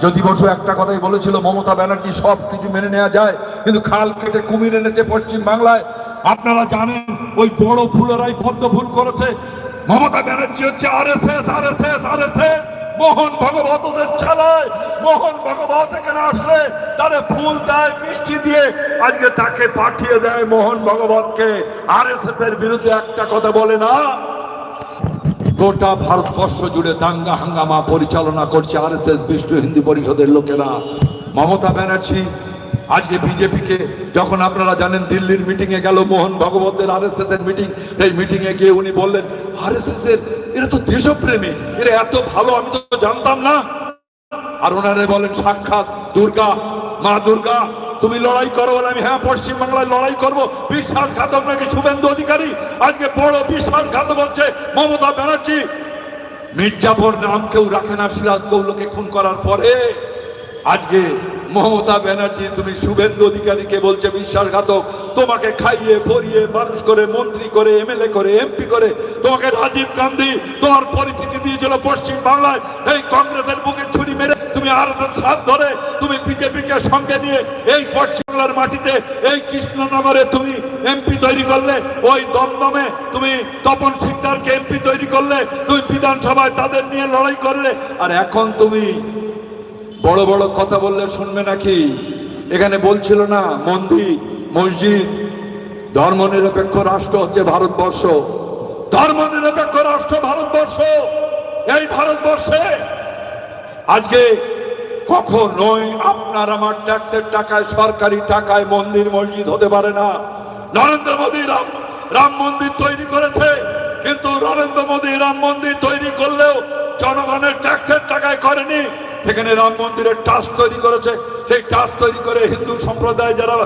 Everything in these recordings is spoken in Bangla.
জ্যোতি বসু একটা কথাই বলেছিল, মমতা ব্যানার্জি সব কিছু মেনে নেওয়া যায়, কিন্তু খাল কেটে কুমির এনেছে পশ্চিম বাংলায়। আপনারা জানেন, ওই বড় ফুলেরাই পদ্ম ফুল করেছে। মমতা ব্যানার্জি হচ্ছে R S S R S S Mohan Bhagwat ওদের চালায়। মোহন ভগবত এখানে আসলে তারে ফুল দেয়, মিষ্টি দিয়ে। আজকে তাকে পাঠিয়ে দেয় মোহন ভগবতকে। আর এস এস এর বিরুদ্ধে একটা কথা বলে না। গোটা ভারতবর্ষ জুড়ে দাঙ্গা হাঙ্গামা পরিচালনা করছে আর এস এস বিশ্ব হিন্দু পরিষদের লোকেরা। মমতা ব্যানার্জি, আজকে বিজেপিকে, যখন আপনারা জানেন দিল্লির মিটিং এ গেল মোহন ভগবতের আর এস এর মিটিং এই মিটিং এ গিয়ে উনি বললেন আর এস এর এরা তো দেশপ্রেমী, এরা এত ভালো, আমি তো জানতাম না। আর ওনারে বলেন, সাক্ষাৎ দুর্গা, মা দুর্গা তুমি লড়াই করো বলে আমি হ্যাঁ পশ্চিম বাংলায় লড়াই করব। বিশ্বাসঘাতক নাকি শুভেন্দু অধিকারী? আজকে বড় বিশ্বাসঘাতক হচ্ছে মমতা ব্যানার্জি। মির্জাফর নাম কেউ রাখে না, সিরাজ দৌলকে খুন করার পরে। আজকে মমতা ব্যানার্জি, তুমি শুভেন্দু অধিকারীকে বলছে বিশ্বাসঘাতক তোমাকে খাইয়ে, পরিয়ে, মানুষ করে, মন্ত্রী করে, এমএলএ করে, এমপি করে, তোমাকে রাজীব গান্ধী তোমার পরিচিতি দিয়েছিল পশ্চিম বাংলায় এই কংগ্রেসের বুকে ছুরি মেরে তুমি আর সাথ ধরে তুমি বিজেপিকে সঙ্গে নিয়ে এই পশ্চিম বাংলার মাটিতে, এই কৃষ্ণনগরে তুমি এমপি তৈরি করলে, ওই দমদমে তুমি তপন সিকদারকে এমপি তৈরি করলে, তুমি বিধানসভায় তাদের নিয়ে লড়াই করলে। আর এখন তুমি বড় বড় কথা বললে শুনবে নাকি? এখানে বলছিল না, মন্দির, মসজিদ, ধর্মনিরপেক্ষ রাষ্ট্র হচ্ছে ভারতবর্ষ। ধর্মনিরপেক্ষ রাষ্ট্র ভারতবর্ষ। এই ভারতবর্ষে আজকে কখনোই আপনার আমার ট্যাক্সের টাকায়, সরকারি টাকায় মন্দির, মসজিদ হতে পারে না। নরেন্দ্র মোদী রাম রাম মন্দির তৈরি করেছে, কিন্তু নরেন্দ্র মোদী রাম মন্দির তৈরি করলেও জনগণের ট্যাক্সের টাকায় করেনি। সেখানে রাম মন্দিরের টাস্ক তৈরি করেছে। সেই টাস্ক তৈরি করে হিন্দু সম্প্রদায় যারা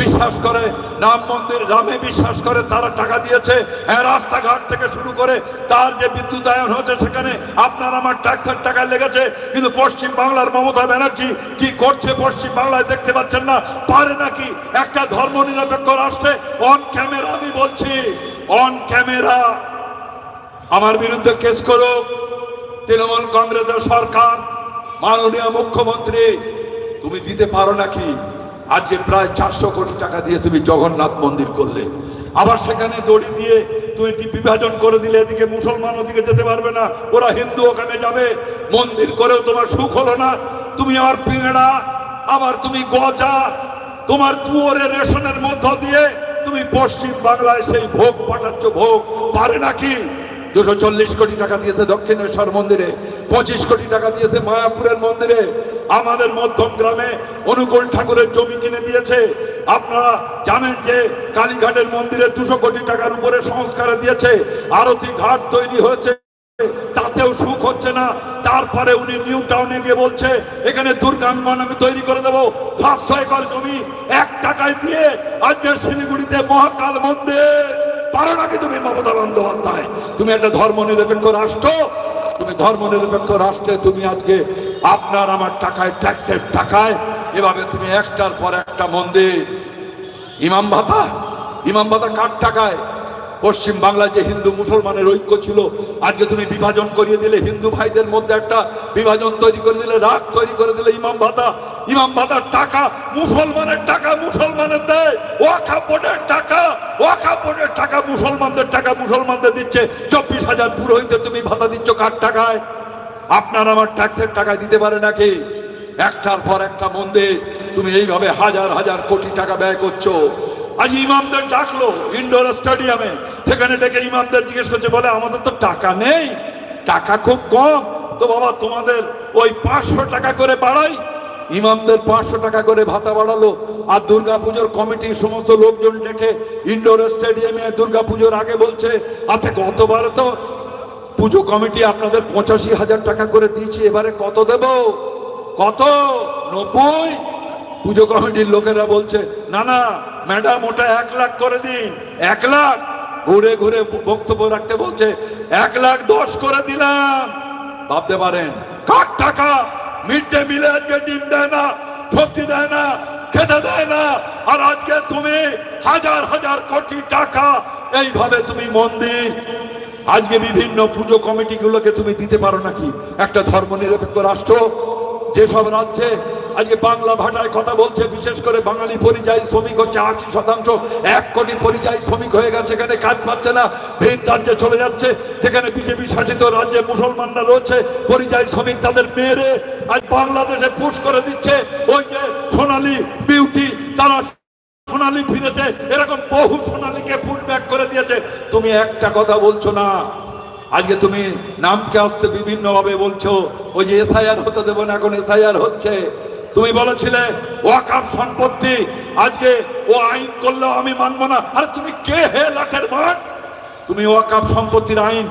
বিশ্বাস করে, রাম মন্দির, রামে বিশ্বাস করে, তারা টাকা দিয়েছে। হ্যাঁ রাস্তাঘাট থেকে শুরু করে তার যে বিদ্যুতায়ন হচ্ছে সেখানে আপনার আমার ট্যাক্সের টাকা লেগেছে, কিন্তু পশ্চিম বাংলার মমতা ব্যানার্জি কি করছে পশ্চিম বাংলায় দেখতে পাচ্ছেন না? পারে নাকি একটা ধর্ম নিরপেক্ষ রাষ্ট্রে? অন ক্যামেরা আমি বলছি অন ক্যামেরা আমার বিরুদ্ধে কেস করুক, তৃণমূল কংগ্রেসের সরকার, মাননীয় মুখ্যমন্ত্রী, তুমি দিতে পারো নাকি? আজকে প্রায় চারশো কোটি টাকা দিয়ে তুমি জগন্নাথ মন্দির করলে। আবার সেখানে দড়ি দিয়ে তুমি বিভাজন করে দিলে, এদিকে মুসলমান ওদিকে যেতে পারবে না, ওরা হিন্দু ওখানে যাবে, মন্দির করেও তোমার সুখ হলো না। তুমি আমার পিঁড়া, আবার তুমি গজা, তোমার দুয়ারে রেশনের মধ্য দিয়ে তুমি পশ্চিম বাংলায় সেই ভোগ পাঠাচ্ছ, ভোগ পারে নাকি? দুশো চল্লিশ কোটি টাকা দিয়েছে দক্ষিণেশ্বর মন্দিরে, পঁচিশ কোটি টাকা দিয়েছে মায়াপুরের মন্দিরে। আমাদের মধ্যম গ্রামে অনুকূল ঠাকুরের জমি কিনে দিয়েছে। আপনারা জানেন যে কালীঘাটের মন্দিরে দুশো কোটি টাকার উপরে সংস্কারে দিয়েছে। আরতি ঘাট তৈরি হয়েছে। তাতেও সুখ হচ্ছে না। তারপরে উনি নিউ টাউনে গিয়ে বলছে, এখানে দুর্গাঙ্গন আমি তৈরি করে দেবো। পাঁচশো একর জমি, এক টাকায় দিয়ে আজকের শিলিগুড়িতে মহাকাল মন্দির। পারো নাকি তুমি মমতা বন্দ্যোপাধ্যায়? তুমি একটা ধর্ম নিরপেক্ষ রাষ্ট্র। তুমি ধর্ম নিরপেক্ষ রাষ্ট্রে তুমি আজকে আপনার আমার টাকায় ট্যাক্সের টাকায়, এভাবে তুমি একটার পর একটা মন্দির। ইমাম ভাতা? ইমাম ভাতা কার টাকায়? পশ্চিম বাংলায় যে হিন্দু মুসলমানের ঐক্য ছিল, আজকে তুমি বিভাজন করিয়ে দিলে, হিন্দু ভাইদের মধ্যে একটা বিভাজন তৈরি করে দিলে, রাগ তৈরি করে দিলে, ইমাম ভাতা, ইমাম ভাতার টাকা, মুসলমানের টাকা, মুসলমানের দেয়, ওয়াকা বোর্ডের টাকা, ওয়াকা বোর্ডের টাকা, মুসলমানদের টাকা, মুসলমানদের দিচ্ছে, চব্বিশ হাজার পুরোহিতে তুমি ভাতা দিচ্ছ কার টাকায়? আপনার আমার ট্যাক্সের টাকা দিতে পারে নাকি? একটার পর একটা মন্দির তুমি এইভাবে হাজার হাজার কোটি টাকা ব্যয় করছ। আজ ইমামদের ডাকলো, ইন্ডোর স্টেডিয়ামে সেখানে ডেকে ইমামদের জিজ্ঞেস করছে, বলে, আমাদের তো টাকা নেই, টাকা খুব কম। তো বাবা, তোমাদের ওই পাঁচশো টাকা করে বাড়াই। ইমামদের পাঁচশো টাকা করে ভাতা বাড়ালো। আর দুর্গাপুজোর কমিটির সমস্ত লোকজন ডেকে ইন্ডোর স্টেডিয়ামে দুর্গাপুজোর আগে বলছে আচ্ছা গতবার তো পুজো কমিটি আপনাদের পঁচাশি হাজার টাকা করে দিয়েছি, এবারে কত দেব? কত? নব্বই? পুজো কমিটির লোকেরা বলছে, না না, ম্যাডাম, ওটা এক লাখ করে দিন, এক লাখ। ঘুরে ঘুরে বক্তব্য রাখতে বলছে, এক লাখ দশ করে দিলাম। ভাবতে পারেন, কার টাকা? মিড ডে মিলে আজকে ডিম দেয় না, সবজি দেয় না, খেতে দেয় না, আর আজকে তুমি হাজার হাজার কোটি টাকা এইভাবে তুমি মন্দির আজকে বিভিন্ন পুজো কমিটিগুলোকে তুমি দিতে পারো নাকি? একটা ধর্ম নিরপেক্ষ রাষ্ট্র, যেসব রাজ্যে আজকে বাংলা ভাষায় কথা বলছে, বিশেষ করে বাঙালি পরিযায়ী শ্রমিক হচ্ছে আশি শতাংশ। এক কোটি পরিযায়ী শ্রমিক হয়ে গেছে, এখানে কাজ পাচ্ছে না, ভিন রাজ্যে চলে যাচ্ছে, যেখানে বিজেপি শাসিত রাজ্যে মুসলমানরা রয়েছে, পরিযায়ী শ্রমিক তাদের মেয়েরে আজ বাংলাদেশে পুশ করে দিচ্ছে। ওই যে সোনালি বিউটি, তারা সোনালি ফিরেছে এরকম বহু সোনালীকে পুশব্যাক করে দিয়েছে। তুমি একটা কথা বলছো না, আজকে তুমি নামকে আসতে বিভিন্নভাবে বলছো, ওই যে এসআইআর হতে দেবো না, এখন এসআইআর হচ্ছে। তুমি বলেছিলে ওয়াকাম সম্পত্তি, আজকে ও আইন করলেও আমি মানবো না। আরে তুমি কে হে লাখের মাঠ? তুমি ওয়াকাম সম্পত্তির আইন,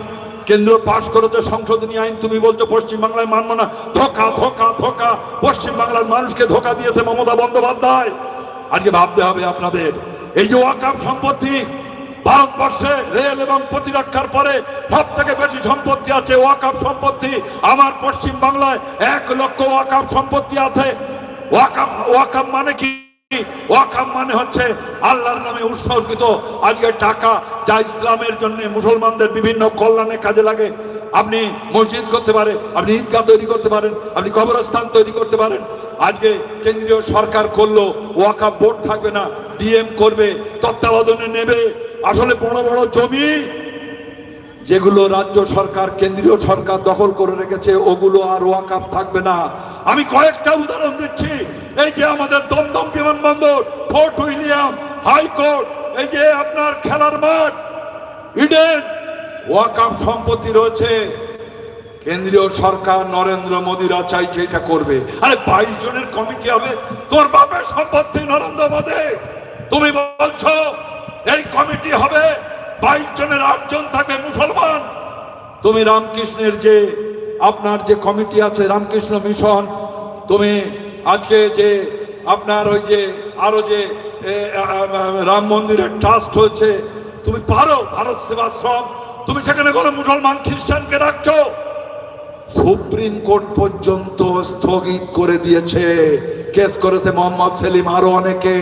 কেন্দ্র পাশ করেছে, সংশোধনী আইন, তুমি বলছো পশ্চিমবাংলায় মানবো না। ধোকা ধোকা ধোকা, পশ্চিমবাংলার মানুষকে ধোকা দিয়েছে মমতা বন্দ্যোপাধ্যায়। আজকে ভাবতে হবে আপনাদের, এই যে ওয়াকাম সম্পত্তি, ভারতবর্ষে রেল এবং প্রতিরক্ষার পরে সব থেকে বেশি সম্পত্তি আছে ওয়াকাপ সম্পত্তি। আমার পশ্চিম বাংলায় এক লক্ষ ওয়াকাপ সম্পত্তি আছে। ওয়াকাপ ওয়াকাপ মানে কি? ওয়াকাম মানে হচ্ছে আল্লাহর নামে উৎসর্গিত। আজকে টাকা যা ইসলামের জন্য মুসলমানদের বিভিন্ন কল্যাণে কাজে লাগে, আপনি মসজিদ করতে পারেন, আপনি ঈদগাহ তৈরি করতে পারেন, আপনি কবরস্থান তৈরি করতে পারেন। আজকে কেন্দ্রীয় সরকার করল ওয়াকাপ বোর্ড থাকবে না, ডিএম করবে, তত্ত্বাবধানে নেবে। আসলে বড় বড় জমি যেগুলো রাজ্য সরকার, কেন্দ্রীয় সরকার দখল করে রেখেছে, ওগুলো আর ওয়াকাপ থাকবে না। আমি কয়েকটা উদাহরণ দিচ্ছি। এই যে আমাদের দমদম বিমানবন্দর, ফোর্ট উইলিয়াম হাইকোর্ট এই যে আপনার খেলার মাঠ, ইডেন ওয়াকাপ সম্পত্তি রয়েছে। কেন্দ্রীয় সরকার নরেন্দ্র মোদীরা চাইছে এটা করবে। আরে বাইশ জনের কমিটি হবে। তোর বাপের সম্পত্তি নরেন্দ্র মোদী। তুমি বলছো, এই কমিটি হবে। বাইশ জনের আটজন থাকবে মুসলমান। তুমি রামকৃষ্ণের যে আপনার যে কমিটি আছে, রামকৃষ্ণ মিশন, তুমি আজকে যে আপনার ওই যে আরও যে রাম মন্দিরের ট্রাস্ট হয়েছে, তুমি পারো ভারত সেবাশ্রম। তুমি সেখানে কোনো মুসলমান খ্রিস্টানকে রাখছো? সুপ্রিম কোর্ট পর্যন্ত স্থগিত করে দিয়েছে। কেস করেছে মোহাম্মদ সেলিম আরও অনেকে।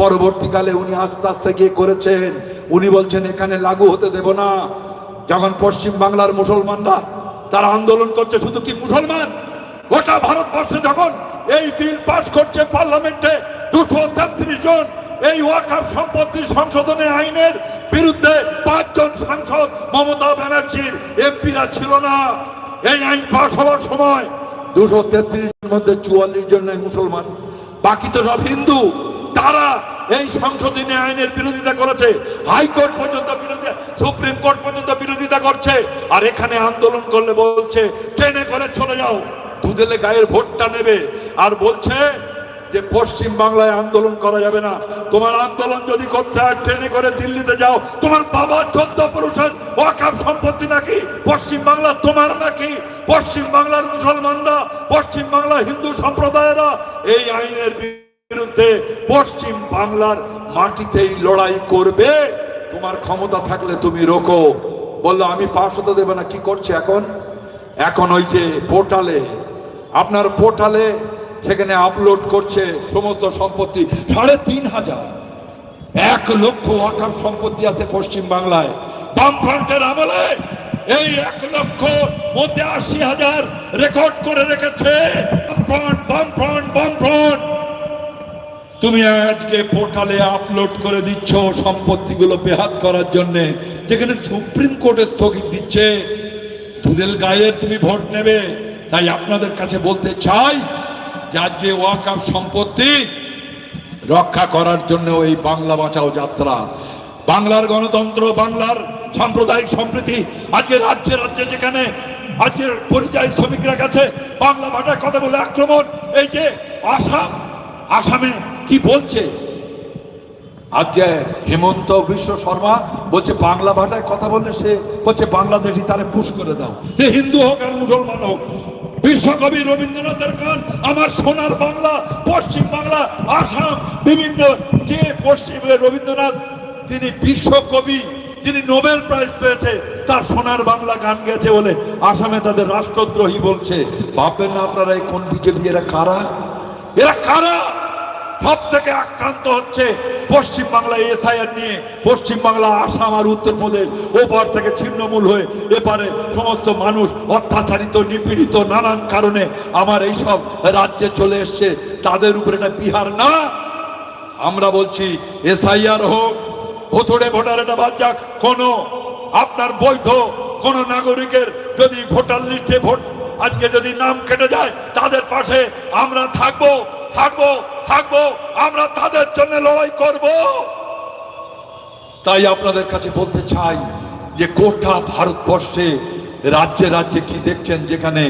পরবর্তীকালে উনি আস্তে আস্তে গিয়ে করেছেন। উনি বলছেন, এখানে লাগু হতে দেব না। যখন পশ্চিম বাংলার মুসলমানরা তারা আন্দোলন করছে শুধু কি মুসলমান? গোটা ভারতবর্ষে যখন এই বিল পাস করছে পার্লামেন্টে দুশো তেত্রিশ জন, এই ওয়াকার সম্পত্তি সংশোধনী আইনের বিরুদ্ধে পাঁচজন সাংসদ মমতা ব্যানার্জির এমপিরা ছিল না। এই আইন পাশ হওয়ার সময় দুশো তেত্রিশের মধ্যে চুয়াল্লিশ জন মুসলমান। বাকি তো সব হিন্দু। তারা এই সংশোধনী আইনের বিরোধিতা করেছে। হাইকোর্ট পর্যন্ত বিরোধিতা সুপ্রিম কোর্ট পর্যন্ত বিরোধিতা করছে। আর এখানে আন্দোলন করলে বলছে ট্রেনে করে চলে যাও। দুদেলে গায়ের ভোটটা নেবে। আর বলছে যে, পশ্চিম বাংলায় আন্দোলন করা যাবে না। তোমার আন্দোলন যদি করতে হয় ট্রেনে করে দিল্লিতে যাও। তোমার বাবা চোদ্দ পুরুষের ওয়াকাপ সম্পত্তি নাকি? পশ্চিম বাংলা তোমার নাকি? পশ্চিম বাংলার মুসলমানরা, পশ্চিম বাংলা হিন্দু সম্প্রদায়েরা এই আইনের বিরুদ্ধে পশ্চিম বাংলার মাটিতেই লড়াই করবে। তোমার ক্ষমতা থাকলে তুমি রোকো। বলল, আমি হতে দেবে না, কি করছে এখন? এখন ওই যে পোর্টালে, আপনার পোর্টালে সেখানে আপলোড করছে সমস্ত সম্পত্তি, সাড়ে তিন হাজার। এক লক্ষ ওয়াকার সম্পত্তি আছে পশ্চিম বাংলায়। বামফ্রন্টের আমলে এই এক লক্ষ মধ্যে আশি হাজার রেকর্ড করে রেখেছে। বামফ্রন্ট বামফ্রন্ট বামফ্রন্ট। তুমি আজকে পোর্টালে আপলোড করে দিচ্ছ সম্পত্তিগুলো বেহাত করার জন্য, যেখানে সুপ্রিম কোর্টে স্থগিত দিচ্ছে দুদেল গায়ের তুমি ভোট নেবে। তাই আপনাদের কাছে বলতে চাই যে আজকে সম্পত্তি রক্ষা করার জন্য এই বাংলা বাঁচাও যাত্রা। বাংলার গণতন্ত্র, বাংলার সাম্প্রদায়িক সম্প্রীতি, আজকে রাজ্যে রাজ্যে যেখানে আজকের পরিযায়ী শ্রমিকরা কাছে বাংলা ভাষায় কথা বলে আক্রমণ, এই যে আসাম, আসামে কি বলছে? আজকে হেমন্ত বিশ্ব শর্মা বলছে, বাংলা ভাষায় কথা বললে সে হচ্ছে বাংলাদেশি তারে পুশ করে দাও। সে হিন্দু হোক আর মুসলমান হোক, বিশ্বকবি রবীন্দ্রনাথের গান আমার সোনার বাংলা, পশ্চিম বাংলা, আসাম, বিভিন্ন যে পশ্চিম রবীন্দ্রনাথ, তিনি বিশ্বকবি যিনি নোবেল প্রাইজ পেয়েছে, তার সোনার বাংলা গান গেছে বলে আসামে তাদের রাষ্ট্রদ্রোহী বলছে। ভাববেন না আপনারা এই কোন বিজেপি এরা কারা? এরা কারা? থেকে আক্রান্ত হচ্ছে পশ্চিম বাংলা এসআইআর নিয়ে। পশ্চিম বাংলা আসাম আর উত্তরপ্রদেশ ওপার থেকে ছিন্নমূল হয়ে এপারে সমস্ত মানুষ অত্যাচারিত, নিপীড়িত, নানান কারণে আমার এই সব রাজ্যে চলে এসছে। তাদের উপরে এটা বিহার না। আমরা বলছি এসআইআর হোক, ভোটরে ভোটার এটা বাদ যাক। কোনো আপনার বৈধ কোন নাগরিকের যদি ভোটার লিস্টে ভোট আজকে যদি নাম কেটে যায়, তাদের পাশে আমরা থাকব। থাকব থাকব, আমরা তাদের জন্য লড়াই করব। তাই আপনাদের কাছে বলতে চাই যে গোটা ভারতবর্ষে রাজ্যে রাজ্যে কি দেখছেন যেখানে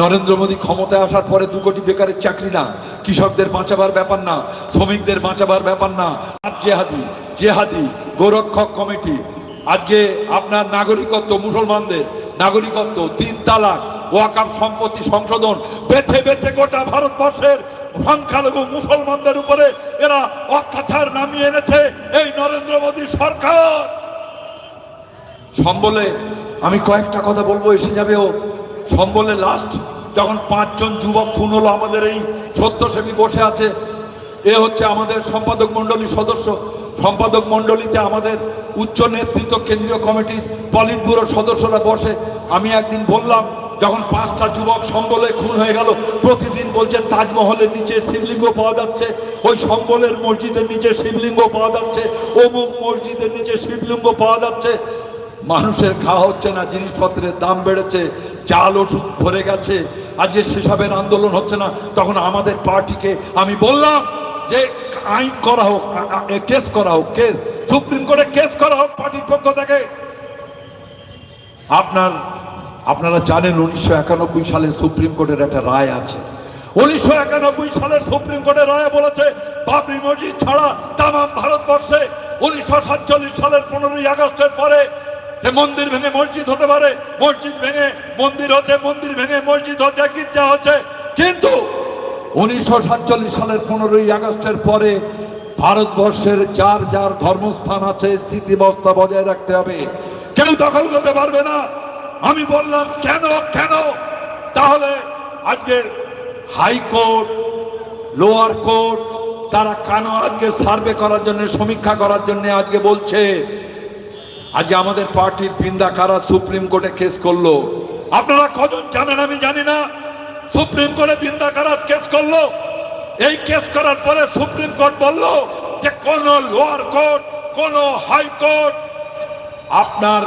নরেন্দ্র মোদী ক্ষমতায় আসার পরে দু কোটি বেকারের চাকরি না, কৃষকদের বাঁচাবার ব্যাপার না, শ্রমিকদের বাঁচাবার ব্যাপার না জেহাদি জেহাদি, গোরক্ষক কমিটি, আজকে আপনার নাগরিকত্ব, মুসলমানদের নাগরিকত্ব, তিন তালাক ওয়াকাম সম্পত্তি সংশোধন বেছে বেছে গোটা ভারতবর্ষের সংখ্যালঘু মুসলমানদের উপরে এরা অত্যাচার নামিয়ে এনেছে এই নরেন্দ্র মোদী সরকার। সম্বলে আমি কয়েকটা কথা বলব, এসে যাবে ও। সম্বলে লাস্ট যখন পাঁচজন যুবক খুন হলো, আমাদের এই সত্যসেবী বসে আছে, এ হচ্ছে আমাদের সম্পাদক মণ্ডলীর সদস্য। সম্পাদক মণ্ডলীতে আমাদের উচ্চ নেতৃত্ব কেন্দ্রীয় কমিটির পলিট ব্যুরোর সদস্যরা বসে। আমি একদিন বললাম যখন পাঁচটা যুবক সম্বলে খুন হয়ে গেল, প্রতিদিন বলছে তাজমহলের নিচে শিবলিঙ্গ পাওয়া যাচ্ছে, ওই সম্বলের মসজিদের নিচে শিবলিঙ্গ পাওয়া যাচ্ছে, অমুক মসজিদের নিচে শিবলিঙ্গ পাওয়া যাচ্ছে। মানুষের খাওয়া হচ্ছে না, জিনিসপত্রের দাম বেড়েছে, চাল, ওষুধ ভরে গেছে, আজকে সেসবের আন্দোলন হচ্ছে না। তখন আমাদের পার্টিকে আমি বললাম যে আইন করা হোক কেস করা হোক, কেস, সুপ্রিম কোর্টে কেস করা হোক পার্টির পক্ষ থেকে। আপনার আপনারা জানেন উনিশশো একানব্বই সালে সুপ্রিম কোর্টের একটা রায় আছে। উনিশশো একানব্বই সালের সুপ্রিম কোর্টের রায় বলেছে, বাবরি মসজিদ ছাড়া তাম ভারতবর্ষে উনিশশো সাতচল্লিশ সালের পনেরোই আগস্টের পরে মন্দির ভেঙে মসজিদ হতে পারে, মসজিদ ভেঙে মন্দির হচ্ছে মন্দির ভেঙে মসজিদ হচ্ছে গির্জা হচ্ছে। কিন্তু উনিশশো সাতচল্লিশ সালের পনেরোই আগস্টের পরে ভারতবর্ষের যার যার ধর্মস্থান আছে, স্থিতিবস্থা বজায় রাখতে হবে। কেউ দখল করতে পারবে না। আমি বললাম, কেন কেন? তাহলে আজকে হাইকোর্ট লোয়ার কোর্ট, তারা কেন আজকে সার্ভে করার জন্য, সমীক্ষা করার জন্য আজকে বলছে? আজকে আমাদের পার্টির বৃন্দা কারা সুপ্রিম কোর্টে কেস করল? আপনারা কজন জানেন? আমি জানি না। সুপ্রিম কোর্টে বৃন্দা কারা কেস করল? এই কেস করার পরে সুপ্রিম কোর্ট বলল যে, কোন লোয়ার কোর্ট, কোন হাইকোর্ট আপনার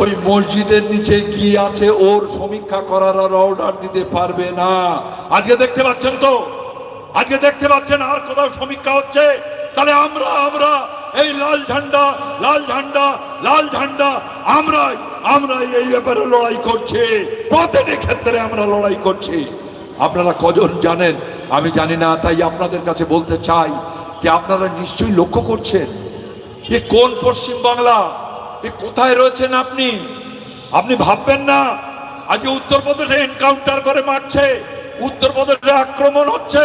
ওই মসজিদের নিচে কি আছে ওর সমীক্ষা করার আর অর্ডার দিতে পারবে না। আজকে দেখতে পাচ্ছেন তো? আজকে দেখতে পাচ্ছেন আর কোথাও সমীক্ষা হচ্ছে? তাহলে আমরা আমরা এই লাল ঝান্ডা লাল ঝান্ডা লাল ঝান্ডা, আমরাই আমরাই এই ব্যাপারে লড়াই করছি। প্রতিটি ক্ষেত্রে আমরা লড়াই করছি। আপনারা কজন জানেন? আমি জানি না, তাই আপনাদের কাছে বলতে চাই যে আপনারা নিশ্চয়ই লক্ষ্য করছেন যে কোন পশ্চিম বাংলা কোথায় রয়েছেন আপনি? আপনি ভাববেন না আজকে উত্তরপ্রদেশে এনকাউন্টার করে মারছে, উত্তরপ্রদেশে আক্রমণ হচ্ছে।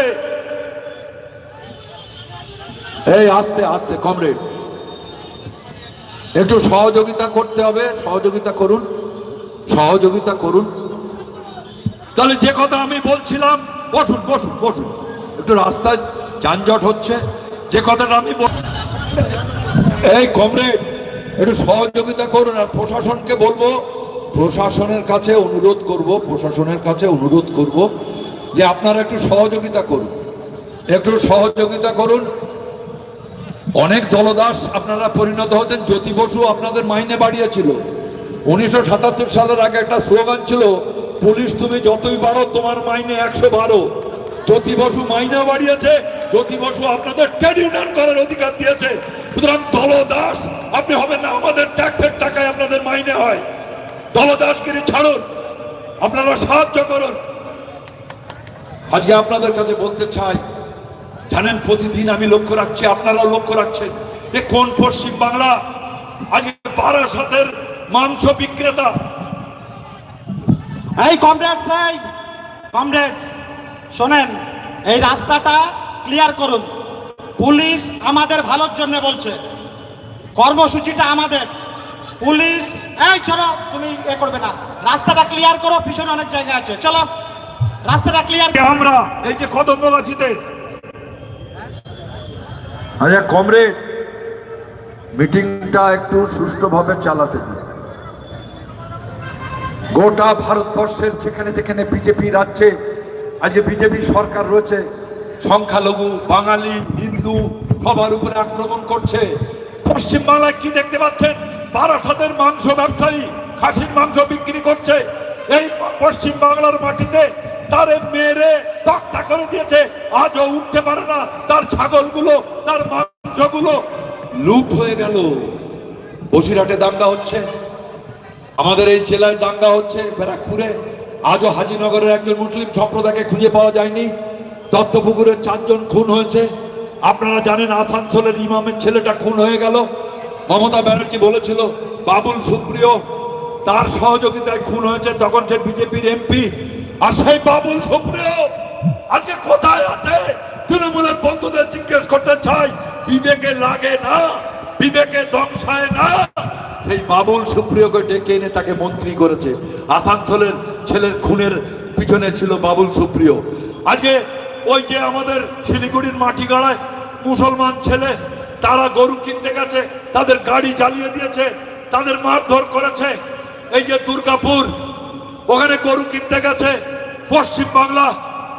এই, আস্তে আস্তে, কমরেড। একটু সহযোগিতা করতে হবে, সহযোগিতা করুন সহযোগিতা করুন। তাহলে যে কথা আমি বলছিলাম, বসুন বসুন বসুন। একটু রাস্তায় যানজট হচ্ছে, যে কথাটা আমি এই, কমরেড। একটু সহযোগিতা করুন আর প্রশাসনকে বলব, প্রশাসনের কাছে অনুরোধ করব, প্রশাসনের কাছে অনুরোধ করব যে আপনারা একটু সহযোগিতা করুন। একটু সহযোগিতা করুন। অনেক দলদাস আপনারা পরিণত হতেন জ্যোতি বসু আপনাদের মাইনে বাড়িয়েছিল। উনিশশো সাতাত্তর সালের আগে একটা স্লোগান ছিল, পুলিশ তুমি যতই বাড়ো, তোমার মাইনে একশো বারো। জ্যোতি বসু মাইনে বাড়িয়েছে। জ্যোতি বসু আপনাদের ট্রেড ইউনিয়ন করার অধিকার দিয়েছে। সুতরাং দলদাস, আপনি হবেন না, আমাদের ট্যাক্সের টাকায় আপনাদের মাইনে হয়। দলদাসগিরি ছাড়ুন, আপনারা সাহায্য করুন। আজকে আপনাদের কাছে বলতে চাই, জানেন প্রতিদিন আমি লক্ষ্য রাখছি, আপনারাও লক্ষ্য রাখছেন এ কোন পশ্চিম বাংলা আজকে বারাসাতের মাংস বিক্রেতা। এই কমরেডস এই কমরেডস শোনেন, এই রাস্তাটা ক্লিয়ার করুন। পুলিশ আমাদের ভালোর জন্য বলছে। কর্মসূচিটা আমাদের। পুলিশ এই চলো তুমি এ করবে না। রাস্তাটা ক্লিয়ার করো পিছনে অনেক জায়গা আছে। চলো রাস্তাটা ক্লিয়ার আমরা এই যে কদমগাছিতে আচ্ছা কমরেড মিটিংটা একটু সুষ্ঠুভাবে চালাতে দিন। গোটা ভারতবর্ষের যেখানে যেখানে বিজেপি রাজ্যে আজকে বিজেপি সরকার রয়েছে সংখ্যালঘু বাঙালি হিন্দু সবার উপরে আক্রমণ করছে। পশ্চিম বাংলায় কি দেখতে পাচ্ছেন? বারাসাতের মাংস ব্যবসায়ী খাসির মাংস বিক্রি করছে। এই পশ্চিম বাংলার মাটিতে তারে মেরে তক্তা করে দিয়েছে। আজও উঠতে পারে না তার ছাগলগুলো, তার মাংসগুলো। লুট হয়ে গেল। বসিরহাটে দাঙ্গা হচ্ছে। আমাদের এই জেলায় দাঙ্গা হচ্ছে ব্যারাকপুরে। আজও হাজিনগরের একজন মুসলিম সম্প্রদায়কে খুঁজে পাওয়া যায়নি। দত্তপুকুরের চারজন খুন হয়েছে। আপনারা জানেন আসানসোলের ইমামের ছেলেটা খুন হয়ে গেল। মমতা ব্যানার্জি বলেছিল, বাবুল সুপ্রিয় তার সহযোগিতায় খুন হয়েছে, তখন সে বিজেপির এমপি। আর সেই বাবুল সুপ্রিয় আজকে কোথায় আছে? তৃণমূলের বন্ধুদের জিজ্ঞেস করতে চাই, বিবেকে লাগে না? বিবেকে ধ্বংসায় না? সেই বাবুল সুপ্রিয়কে ডেকে এনে তাকে মন্ত্রী করেছে। আসানসোলের ছেলের খুনের পিছনে ছিল বাবুল সুপ্রিয়। আজকে ওই যে আমাদের শিলিগুড়ির মাটি গাড়ায় মুসলমান ছেলে, তারা গরু কিনতে গেছে, তাদের গাড়ি জ্বালিয়ে দিয়েছে, তাদের মারধর করেছে। এই যে দুর্গাপুর, ওখানে গরু কিনতে গেছে, পশ্চিম বাংলা,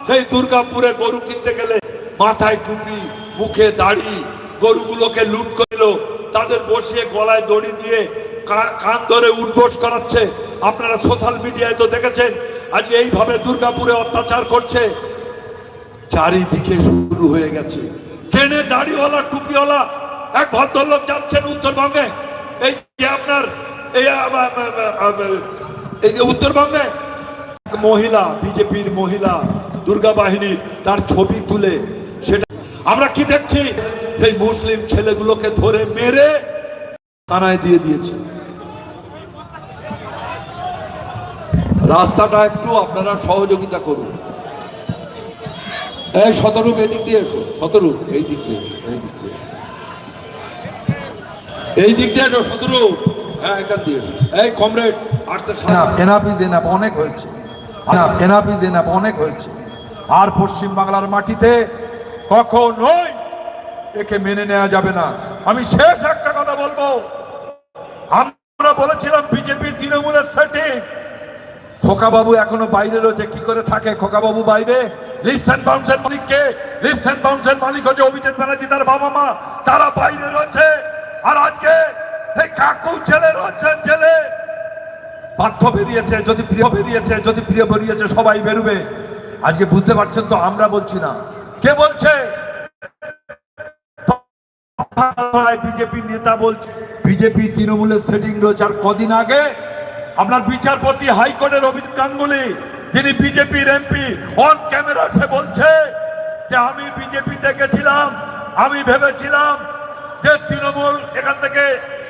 সেই দুর্গাপুরে গরু কিনতে গেলে মাথায় টুপি, মুখে দাড়ি, গরুগুলোকে লুট করল, তাদের বসিয়ে গলায় দড়ি দিয়ে কান ধরে উঠবোস করাচ্ছে। আপনারা সোশ্যাল মিডিয়ায় তো দেখেছেন আজকে এইভাবে দুর্গাপুরে অত্যাচার করছে। চারিদিকে শুরু হয়ে গেছে। ট্রেনে দাড়িওয়ালা, টুপিওয়ালা, এক ভদ্রলোক যাচ্ছেন উত্তরবঙ্গে। এই যে আপনার, এই যে উত্তরবঙ্গে মহিলা, বিজেপির মহিলা, দুর্গা বাহিনীর তার ছবি তুলে সেটা আমরা কি দেখছি? সেই মুসলিম ছেলেগুলোকে ধরে মেরে থানায় দিয়ে দিয়েছে। রাস্তাটা একটু আপনারা সহযোগিতা করুন। এই শতরূপ এই দিক দিয়ে এসো, শতরূপ এই দিক দিয়ে এসো, এই দিক দিয়ে এই দিক দিয়ে এসো, শতরূপ। হ্যাঁ এখান দিয়ে এসো। এই কমরেড এনাফ ইজ অনেক হয়েছে। এনাফ ইজ অনেক হয়েছে। আর পশ্চিম বাংলার মাটিতে কখনোই একে মেনে নেওয়া যাবে না। আমি শেষ একটা কথা বলব। আমরা বলেছিলাম বিজেপি তৃণমূলের সেটিং খোকাবাবু এখনও বাইরে রয়েছে, কি করে থাকে খোকাবাবু বাইরে? লিপস অ্যান্ড বাউন্সের মালিককে লিপস অ্যান্ড বাউন্সের মালিক হচ্ছে অভিজিৎ ব্যানার্জি, তার বাবা মা, তারা বাইরে রয়েছে। আর আজকে এই কাকু ছেলে রয়েছে ছেলে পার্থ বেরিয়েছে যদি প্রিয় বেরিয়েছে যদি প্রিয় বেরিয়েছে, সবাই বেরোবে। আজকে বুঝতে পারছেন তো, আমরা বলছি না। কে বলছে? বিজেপি নেতা বলছে, বিজেপি তৃণমূলের সেটিং রয়েছে। আর কদিন আগে আপনার বিচারপতি হাইকোর্টের অভিজিৎ গাঙ্গুলি যিনি বিজেপির এমপি অন ক্যামেরা সে বলছে যে আমি বিজেপিতে গেছিলাম, আমি ভেবেছিলাম যে তৃণমূল এখান থেকে